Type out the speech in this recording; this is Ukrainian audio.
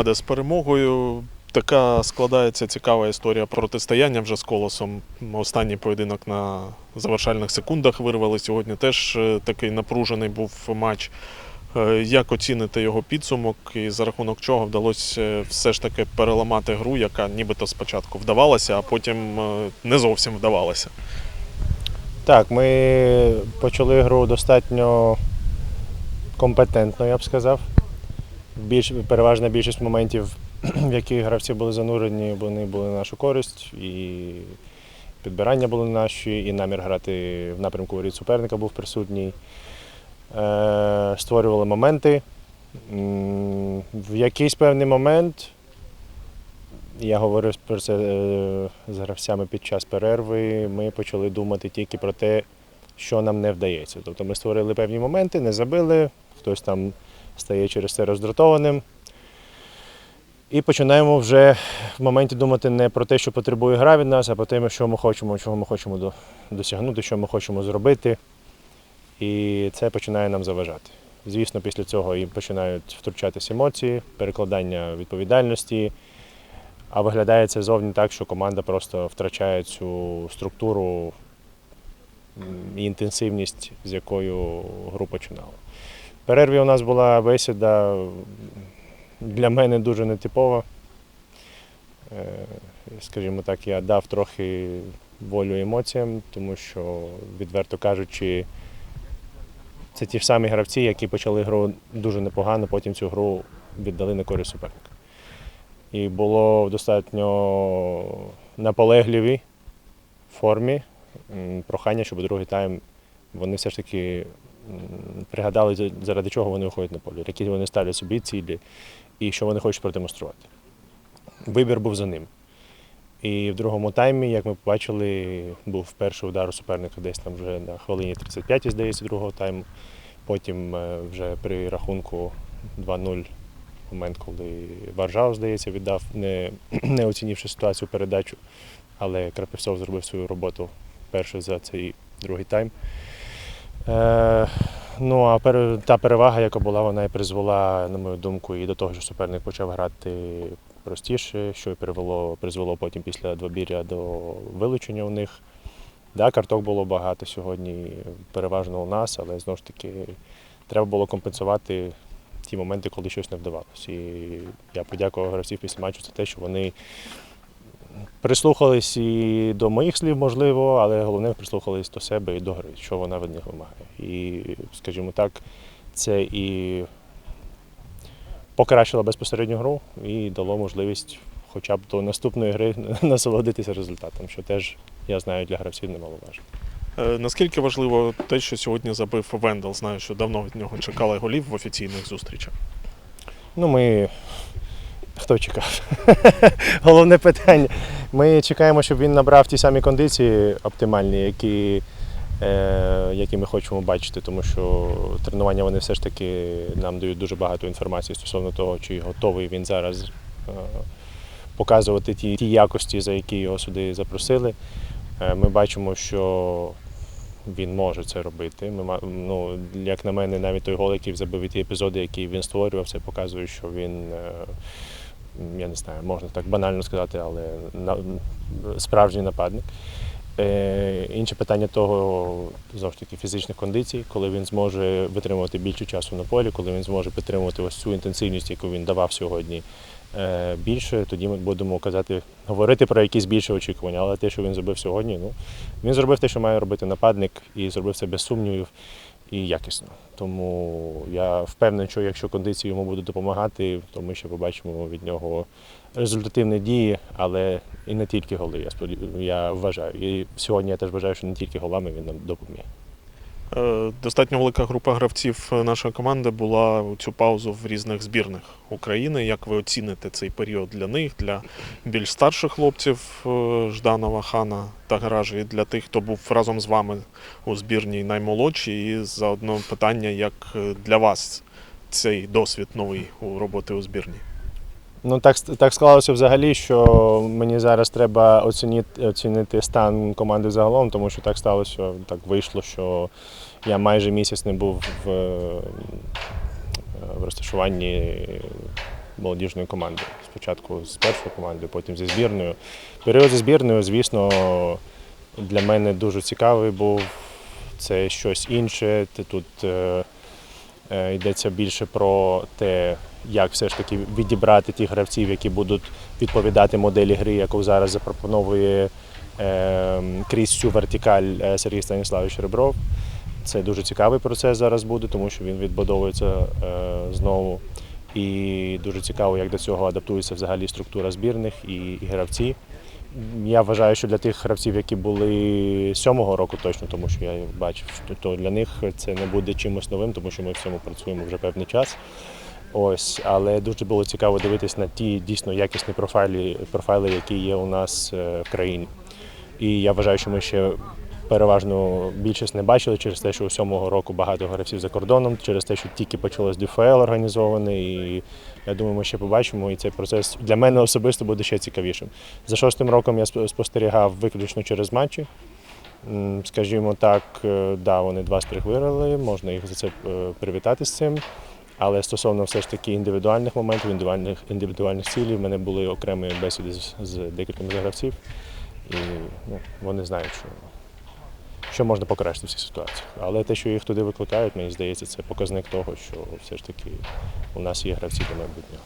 Ахмеде, з перемогою. Така складається цікава історія протистояння вже з колосом. Останній поєдинок на завершальних секундах вирвали сьогодні. Теж е, такий напружений був матч. Е, Як оціните його підсумок і за рахунок чого вдалося е, все ж таки переламати гру, яка нібито спочатку вдавалася, а потім не зовсім вдавалася? Так, ми почали гру достатньо компетентно, я б сказав. Більш, переважна більшість моментів, в яких гравці були занурені, вони були на нашу користь. І підбирання були наші, і намір грати в напрямку воріт суперника був присутній. Е, створювали моменти. В якийсь певний момент я говорив про це е, з гравцями під час перерви. Ми почали думати тільки про те, що нам не вдається. Тобто ми створили певні моменти, не забили, хтось там стає через це роздратованим. І починаємо вже в моменті думати не про те, що потребує гра від нас, а про те, що ми хочемо, чого ми хочемо досягнути, що ми хочемо зробити. І це починає нам заважати. Звісно, після цього і починають втручатися емоції, перекладання відповідальності. А виглядає це зовні так, що команда просто втрачає цю структуру і інтенсивність, з якою гру починала. Перерві у нас була бесіда для мене дуже нетипова. Е, Скажімо так, я дав трохи волю емоціям, тому що, відверто кажучи, це ті ж самі гравці, які почали гру дуже непогано, потім цю гру віддали на користь суперника. І було достатньо наполегливій формі прохання, щоб другий тайм вони все ж таки пригадали, заради чого вони виходять на поле, які вони ставлять собі цілі і що вони хочуть продемонструвати. Вибір був за ним. І в другому таймі, як ми побачили, був перший удар у суперника десь там вже на хвилині 35, здається, другого тайму. Потім е, вже при рахунку 2-0 момент, коли Варжав, здається, віддав, не, не оцінивши ситуацію передачу, але Крапивцов зробив свою роботу перший за цей другий тайм. Е, ну а та перевага, яка була, вона і призвела, на мою думку, і до того, що суперник почав грати простіше, що і привело, призвело потім після двобір'я до вилучення у них. Да, карток було багато сьогодні, переважно у нас, але знову ж таки треба було компенсувати ті моменти, коли щось не вдавалося. І я подякував гравців після матчу за те, що вони прислухались і до моїх слів, можливо, але головне прислухались до себе і до гри, що вона від них вимагає. І, скажімо так, це і покращило безпосередню гру і дало можливість хоча б до наступної гри насолодитися результатом, що теж, я знаю, для гравців немаловажно. Е, Наскільки важливо те, що сьогодні забив Вендел? Знаю, що давно від нього чекали голів в офіційних зустрічах. Ну, ми. Хто чекав? Головне питання. Ми чекаємо, щоб він набрав ті самі кондиції оптимальні, які, е, які ми хочемо бачити, тому що тренування вони все ж таки нам дають дуже багато інформації стосовно того, чи готовий він зараз е, показувати ті, ті якості, за які його сюди запросили. Е, ми бачимо, що він може це робити. Ми, ну, як на мене, навіть той гол, який забив і ті епізоди, які він створював, це показує, що він, я не знаю, можна так банально сказати, але справжній нападник. Е, інше питання того, знову ж таки, фізичних кондицій, коли він зможе витримувати більше часу на полі, коли він зможе підтримувати ось цю інтенсивність, яку він давав сьогодні е, більше, тоді ми будемо казати, говорити про якісь більші очікування. Але те, що він зробив сьогодні, ну він зробив те, що має робити нападник, і зробив це без сумнівів і якісно. Тому я впевнений, що якщо кондиції йому будуть допомагати, то ми ще побачимо від нього результативні дії, але і не тільки голи. Я я вважаю. І сьогодні я теж вважаю, що не тільки голами він нам допоміг. Е, Достатньо велика група гравців е, нашої команди була у цю паузу в різних збірних України. Як ви оціните цей період для них, для більш старших хлопців е, Жданова, Хана та Гаражі, і для тих, хто був разом з вами у збірній наймолодші, і заодно питання, як для вас цей досвід новий у роботи у збірній? Ну так, так склалося взагалі, що мені зараз треба оцінити, оцінити стан команди загалом, тому що так сталося, так вийшло, що я майже місяць не був в, в розташуванні молодіжною командою. Спочатку з першою командою, потім зі збірною. Період зі збірною, звісно, для мене дуже цікавий був. Це щось інше. Ти тут е, йдеться більше про те, як все ж таки відібрати тих гравців, які будуть відповідати моделі гри, яку зараз запропоновує е, крізь цю вертикаль е, Сергій Станіславович Ребров. Це дуже цікавий процес зараз буде, тому що він відбудовується е, знову. І дуже цікаво, як до цього адаптується взагалі структура збірних і, і гравці. Я вважаю, що для тих гравців, які були сьомого року точно, тому що я бачив, то для них це не буде чимось новим, тому що ми в цьому працюємо вже певний час. Ось, але дуже було цікаво дивитись на ті дійсно якісні профайлі, профайли, які є у нас е, в країні. І я вважаю, що ми ще переважно більшість не бачили через те, що у сьомого року багато гравців за кордоном, через те, що тільки почалось ДФЛ організоване. І я думаю, ми ще побачимо. І цей процес для мене особисто буде ще цікавішим. За шостим роком я спо- спостерігав виключно через матчі. Скажімо так, е, да, вони два стрих виграли, можна їх за це е, привітати з цим. Але стосовно все ж таки індивідуальних моментів, індивідуальних, індивідуальних цілей, в мене були окремі бесіди з, з декількома гравців. І ну, вони знають, що, що можна покращити в цій ситуації. Але те, що їх туди викликають, мені здається, це показник того, що все ж таки у нас є гравці до майбутнього.